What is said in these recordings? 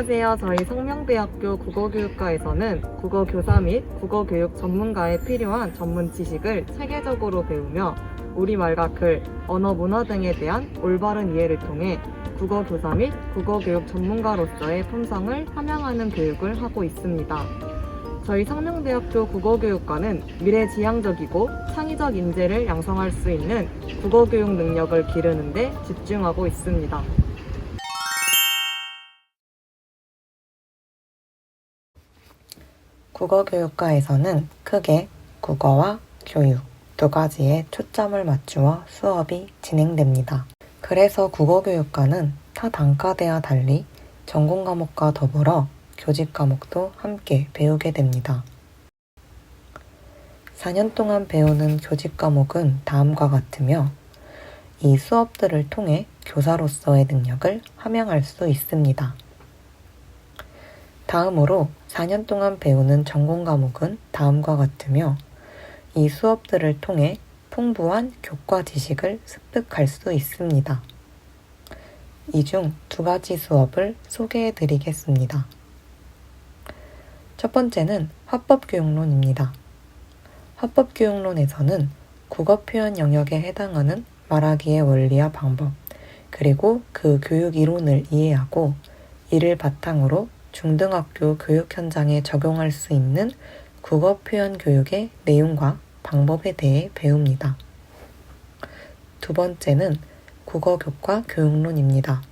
안녕하세요. 저희 성명대학교 국어교육과에서는 국어교사 및 국어교육 전문가에 필요한 전문 지식을 체계적으로 배우며 우리말과 글, 언어 문화 등에 대한 올바른 이해를 통해 국어교사 및 국어교육 전문가로서의 품성을 함양하는 교육을 하고 있습니다. 저희 성명대학교 국어교육과는 미래지향적이고 창의적 인재를 양성할 수 있는 국어교육 능력을 기르는 데 집중하고 있습니다. 국어교육과에서는 크게 국어와 교육 두 가지에 초점을 맞추어 수업이 진행됩니다. 그래서 국어교육과는 타 단과대와 달리 전공 과목과 더불어 교직 과목도 함께 배우게 됩니다. 4년 동안 배우는 교직 과목은 다음과 같으며 이 수업들을 통해 교사로서의 능력을 함양할 수 있습니다. 다음으로 4년 동안 배우는 전공 과목은 다음과 같으며 이 수업들을 통해 풍부한 교과 지식을 습득할 수 있습니다. 이 중 두 가지 수업을 소개해 드리겠습니다. 첫 번째는 화법교육론입니다. 화법교육론에서는 국어 표현 영역에 해당하는 말하기의 원리와 방법, 그리고 그 교육 이론을 이해하고 이를 바탕으로 중등학교 교육 현장에 적용할 수 있는 국어 표현 교육의 내용과 방법에 대해 배웁니다. 두 번째는 국어 교과 교육론입니다.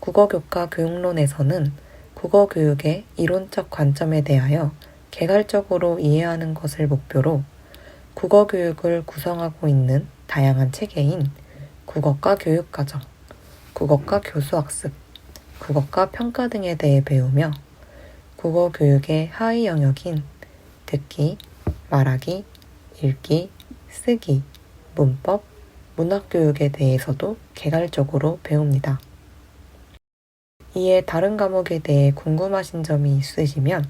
국어 교과 교육론에서는 국어 교육의 이론적 관점에 대하여 개괄적으로 이해하는 것을 목표로 국어 교육을 구성하고 있는 다양한 체계인 국어과 교육과정, 국어과 교수학습, 국어과 평가 등에 대해 배우며 국어 교육의 하위 영역인 듣기, 말하기, 읽기, 쓰기, 문법, 문학 교육에 대해서도 개괄적으로 배웁니다. 이에 다른 과목에 대해 궁금하신 점이 있으시면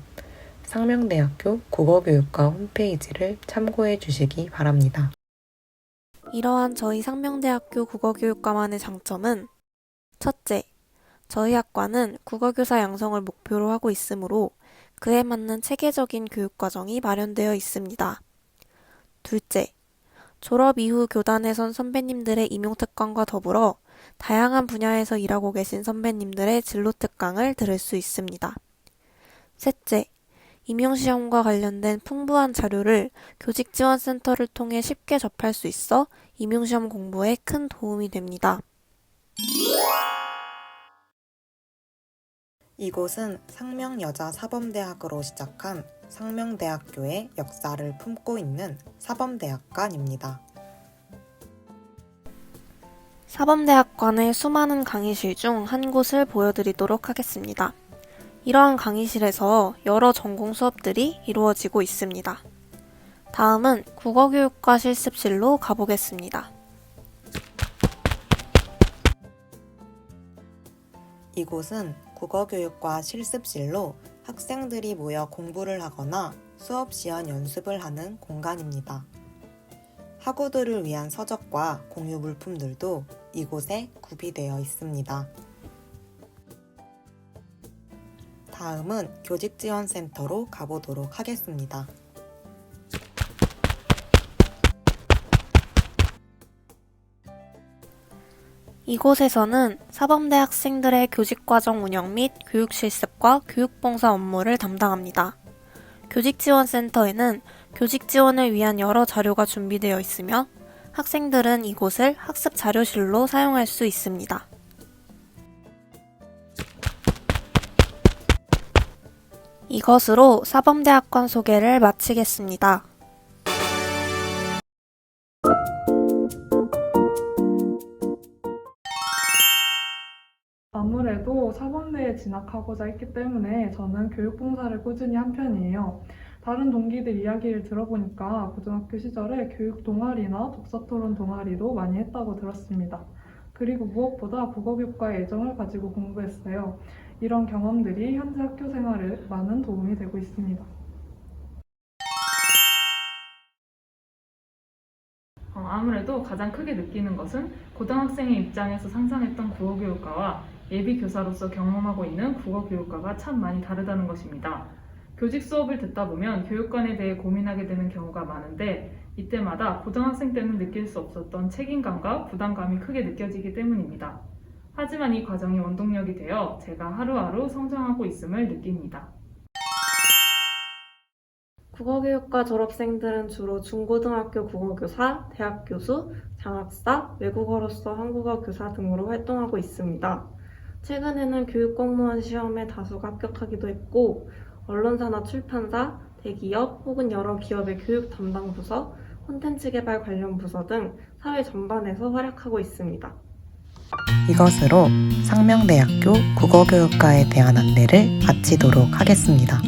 상명대학교 국어교육과 홈페이지를 참고해 주시기 바랍니다. 이러한 저희 상명대학교 국어교육과만의 장점은 첫째, 저희 학과는 국어교사 양성을 목표로 하고 있으므로 그에 맞는 체계적인 교육과정이 마련되어 있습니다. 둘째, 졸업 이후 교단에 선 선배님들의 임용특강과 더불어 다양한 분야에서 일하고 계신 선배님들의 진로 특강을 들을 수 있습니다. 셋째, 임용시험과 관련된 풍부한 자료를 교직지원센터를 통해 쉽게 접할 수 있어 임용시험 공부에 큰 도움이 됩니다. 이곳은 상명여자 사범대학으로 시작한 상명대학교의 역사를 품고 있는 사범대학관입니다. 사범대학관의 수많은 강의실 중 한 곳을 보여드리도록 하겠습니다. 이러한 강의실에서 여러 전공 수업들이 이루어지고 있습니다. 다음은 국어교육과 실습실로 가보겠습니다. 이곳은 국어교육과 실습실로 학생들이 모여 공부를 하거나 수업 시연 연습을 하는 공간입니다. 학우들을 위한 서적과 공유 물품들도 이곳에 구비되어 있습니다. 다음은 교직지원센터로 가보도록 하겠습니다. 이곳에서는 사범대 학생들의 교직과정 운영 및 교육 실습과 교육봉사 업무를 담당합니다. 교직지원센터에는 교직 지원을 위한 여러 자료가 준비되어 있으며 학생들은 이곳을 학습 자료실로 사용할 수 있습니다. 이것으로 사범대학관 소개를 마치겠습니다. 아무래도 사범대에 진학하고자 했기 때문에 저는 교육봉사를 꾸준히 한 편이에요. 다른 동기들 이야기를 들어보니까 고등학교 시절에 교육 동아리나 독서 토론 동아리도 많이 했다고 들었습니다. 그리고 무엇보다 국어교과에 애정을 가지고 공부했어요. 이런 경험들이 현재 학교 생활에 많은 도움이 되고 있습니다. 어, 아무래도 가장 크게 느끼는 것은 고등학생의 입장에서 상상했던 국어교육과와 예비 교사로서 경험하고 있는 국어 교육과가 참 많이 다르다는 것입니다. 교직 수업을 듣다 보면 교육관에 대해 고민하게 되는 경우가 많은데 이때마다 고등학생 때는 느낄 수 없었던 책임감과 부담감이 크게 느껴지기 때문입니다. 하지만 이 과정이 원동력이 되어 제가 하루하루 성장하고 있음을 느낍니다. 국어교육과 졸업생들은 주로 중고등학교 국어교사, 대학 교수, 장학사, 외국어로서 한국어 교사 등으로 활동하고 있습니다. 최근에는 교육 공무원 시험에 다수가 합격하기도 했고, 언론사나 출판사, 대기업 혹은 여러 기업의 교육 담당 부서, 콘텐츠 개발 관련 부서 등 사회 전반에서 활약하고 있습니다. 이것으로 상명대학교 국어교육과에 대한 안내를 마치도록 하겠습니다.